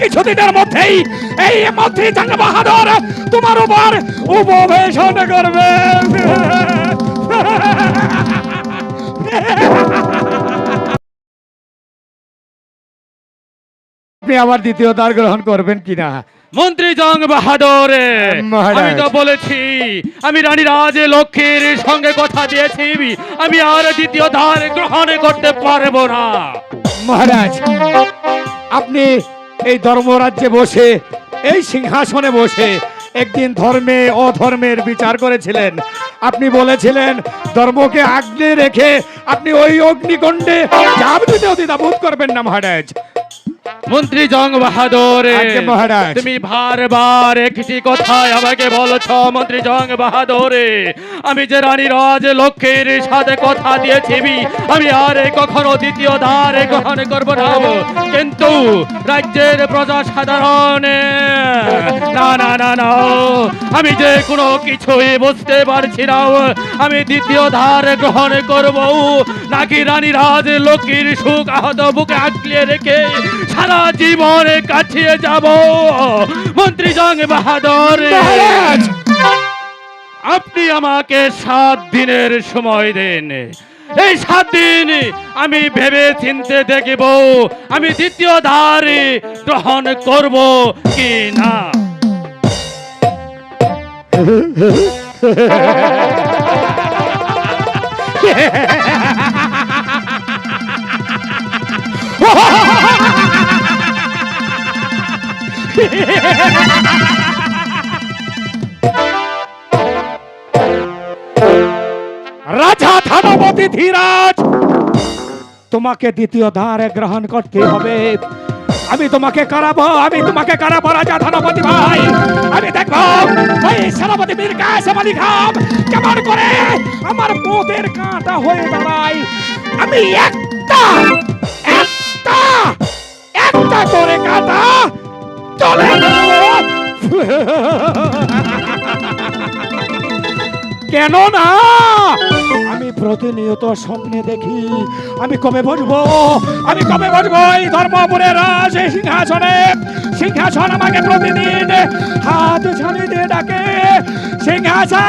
কিছুদিনের মধ্যেই এই মন্ত্রী চাঙ্গ বাহাদুর তোমার উপর উপবেশন করবে। আপনি আবার দ্বিতীয় দ্বার গ্রহণ করবেন কিনা? মন্ত্রী জং বাহাদুর মহারাজ। আমি তো বলেছি আমি রানী রাজ লক্ষ্মীর সঙ্গে কথা দিয়েছি আমি আর দ্বিতীয় ধার গ্রহণ করতে পারব না। মহারাজ আপনি এই ধর্মরাজ্যে বসে, এই সিংহাসনে বসে একদিন ধর্মে, অধর্মের বিচার করেছিলেন। আপনি বলেছিলেন, ধর্মকে আগলে রেখে আপনি ওই অগ্নিকণ্ডে দিতে দ্বিধাবোধ করবেন না মহারাজ। মন্ত্রী জং বাহাদুর। মহারাজ। তুমি বারবার একটি কথাই আমাকে বলছ মন্ত্রী জং বাহাদুর। আমি যে রানী রাজ লক্ষ্মীর সাথে কথা দিয়েছি আমি আর কখনো দ্বিতীয় দ্বার গ্রহণ করব না। কিন্তু রাজ্যের প্রজা সাধারণ। না না না না। আমি যে কোনো কিছুই বুঝতে পারছি না। আমি দ্বিতীয় ধার গ্রহণ করব। নাকি রানী রাজ লক্ষ্মীর সুখ আহত বুকে আঁকলিয়ে রেখে সারা জীবনে কাটিয়ে যাব। মন্ত্রী জং বাহাদুর। আপনি আমাকে সাত দিনের সময় দেন। এই সাত দিন আমি ভেবে চিনতে দেখব আমি দ্বিতীয় ধার গ্রহণ করব কি না। রাজা ধনপতি ধীরাজ, তোমাকে দ্বিতীয় ধারে গ্রহণ করতে হবে। আমি তোমাকে করাবো, আমি তোমাকে করাবো, রাজা ধনপতি ভাই। আমি দেখব, ওই সেনাপতি বীর কাসেম আলী খান কেমন করে আমার পোতের কাঁটা হয়ে দাঁড়ায়। আমি একটা একটা একটা করে কাঁটা চলে। কেন না? আমি প্রতিনিয়ত স্বপ্নে দেখি, আমি কবে বসবো? আমি কবে বসবো এই ধর্মপুরের রাজ, এই সিংহাসনে? সিংহাসন আমাকে প্রতিদিন হাত ছানি দিয়ে ডাকে। সিংহাসন!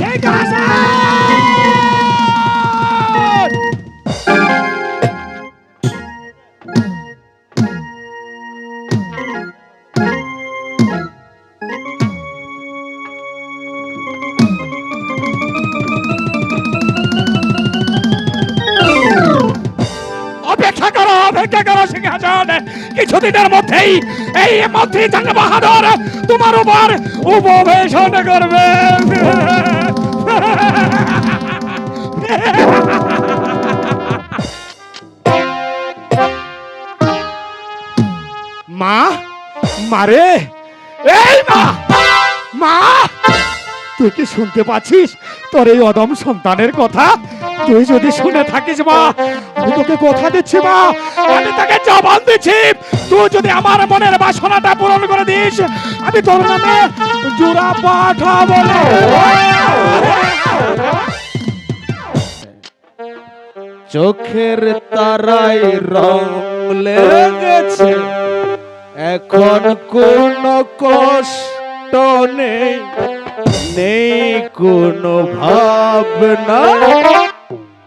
সিংহাসন! কিছুদিনের মধ্যেই এই মন্ত্রী বাহাদুর তোমার উপর উপবেশন করবে। মা মারে এই মা মা। তুই কি শুনতে পাচ্ছিস? তোর এই অদম সন্তানের কথা তুই যদি শুনে থাকিস মা, আমি তোকে কথা দিচ্ছি মা, আমি তাকে জবান দিচ্ছি। তুই যদি আমার মনের বাসনাটা পূরণ করে দিস, আমি তোর নামে জোড়া পাঠাবো। না। চোখের তারাই রং লেগেছে। এখন কোন কষ্ট নেই নেই কোনো ভাবনা।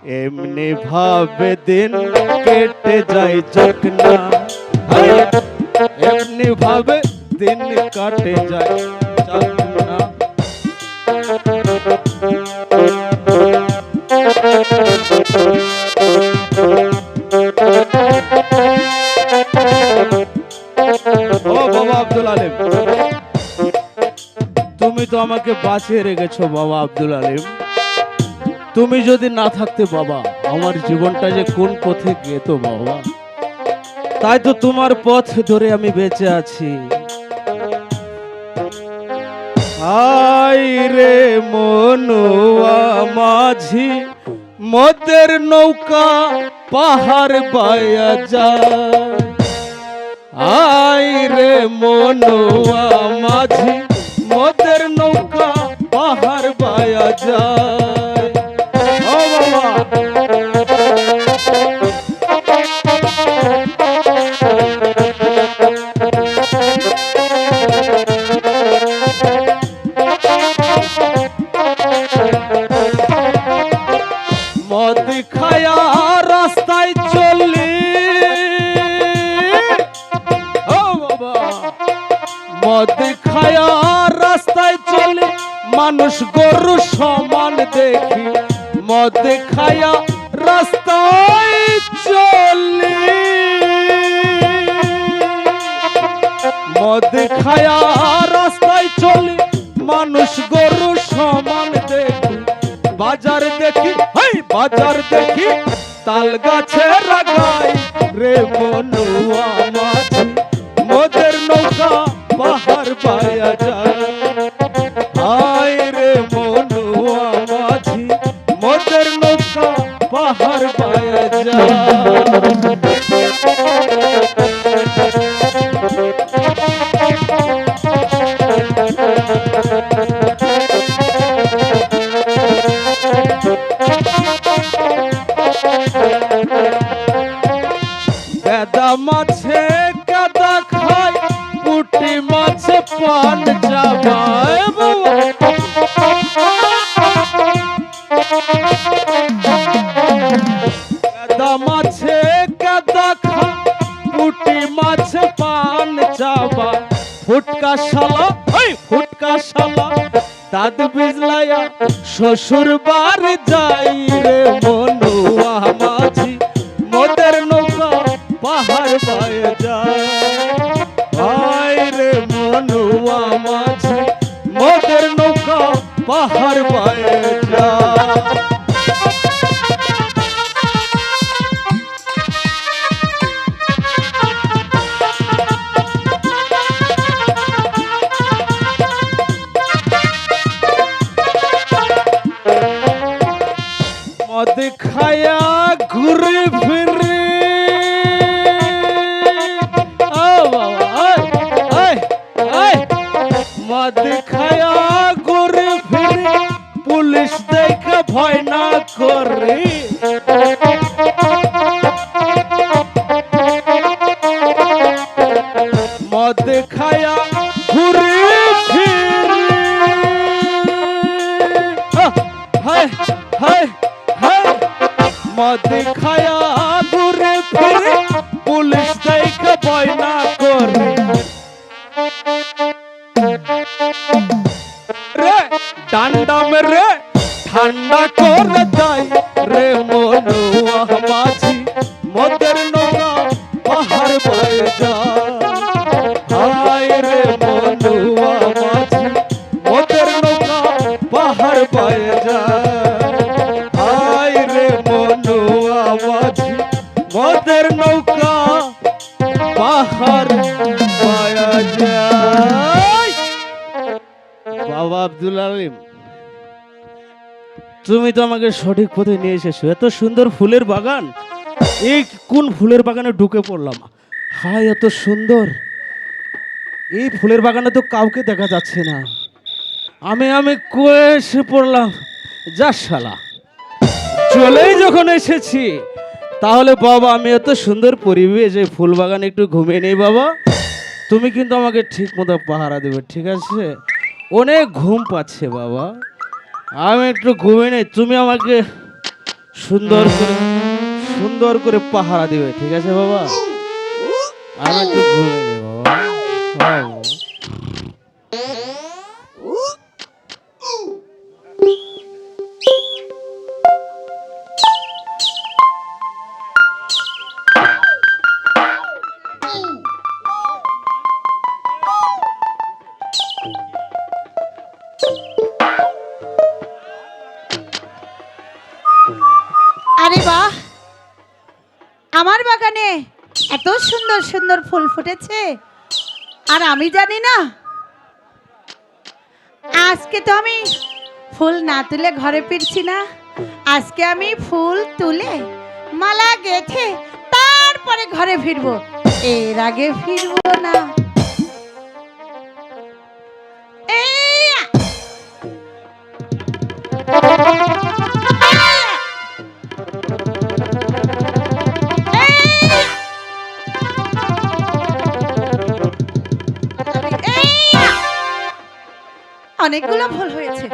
এমনি ভাবে দিন কেটে যায় যখনা এমনি ভাবে দিন কাটে যায় তুমি তো আমাকে বাঁচিয়ে রেখেছো বাবা আব্দুল আলিম। তুমি যদি না থাকতে বাবা, আমার জীবনটা যে কোন পথে গেত বাবা? তাই তো তোমার পথ ধরে আমি বেঁচে আছি। হাই রে মনুয়া মাঝি, মদের নৌকা পাহাড় বায়া যায়। আই রে মনুয়া মাঝি, মদের নৌকা পাহাড় বায়া যায়। মানুষ গরু সমান দেখি, মদ খায়া রাস্তায় চলি। মদ খায়া রাস্তায় চলি, মানুষ গরু সমান দেখি। বাজার দেখি, হাই, বাজার দেখি, তাল গাছে লাগাই রে মনুয়া মাঝি মোদের নৌকা পাহাড় পায়া যায়। পায়া যায় শ্বশুর বার যাই রে মনুয়া খায়া ঘুরে ফিরে। মদ খায়া ঘুরে ফিরে পুলিশ দেখে ভয় না করে মদ খায়া মদ বাবা আব্দুল আলিম, তুমি তো আমাকে সঠিক পথে নিয়ে এসেছ। এত সুন্দর ফুলের বাগান। এই কোন ফুলের বাগানে ঢুকে পড়লাম? হায়, এত সুন্দর। এই ফুলের বাগানে তো কাউকে দেখা যাচ্ছে না। আমি আমি কয়ে এসে পড়লাম, যা শালা। চলেই যখন এসেছি, তাহলে বাবা, আমি এত সুন্দর পরিবেশ এই ফুল বাগানে একটু ঘুমিয়ে নেই বাবা। তুমি কিন্তু আমাকে ঠিক মতো পাহারা দেবে, ঠিক আছে? অনেক ঘুম পাচ্ছে বাবা। আমি একটু ঘুমে নেই, তুমি আমাকে সুন্দর করে সুন্দর করে পাহারা দিবে, ঠিক আছে বাবা? আমি একটু ঘুমে নেই বাবা। এত সুন্দর সুন্দর ফুল ফুটেছে। আর আমি জানি না। আজকে তো আমি ফুল না তুলে ঘরে ফিরছি না। আজকে আমি ফুল তুলে মালা গেথে তারপরে ঘরে ফিরবো। এর আগে ফিরবো না। অনেকগুলো ভুল হয়েছে।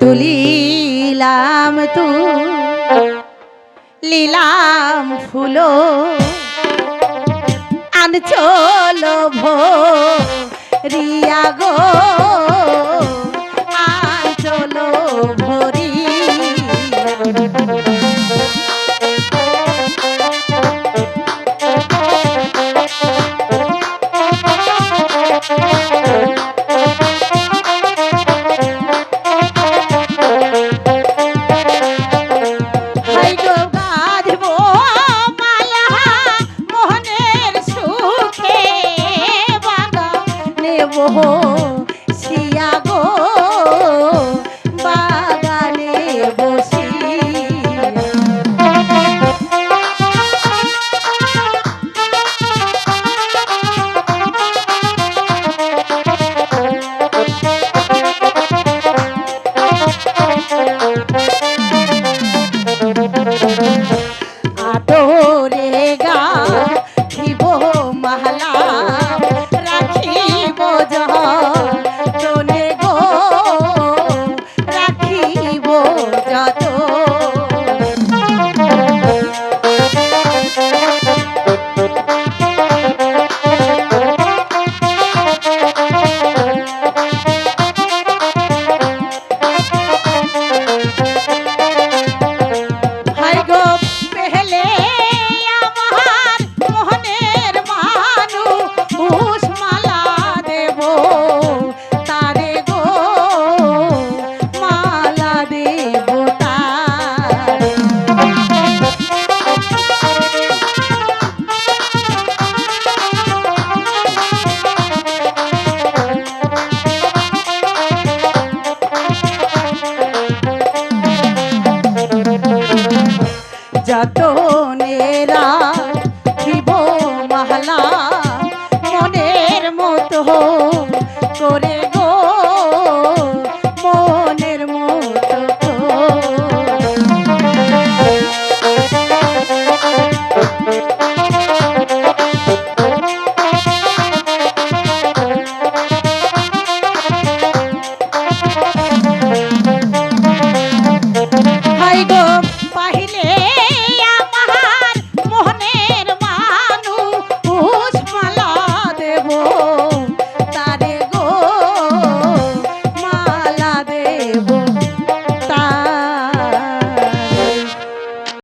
তুলিলাম তু লীলাম ফুলো চলো ভো রিয়া গো। নেব শিয়া গো বাগানে বসিয়া আদরে গা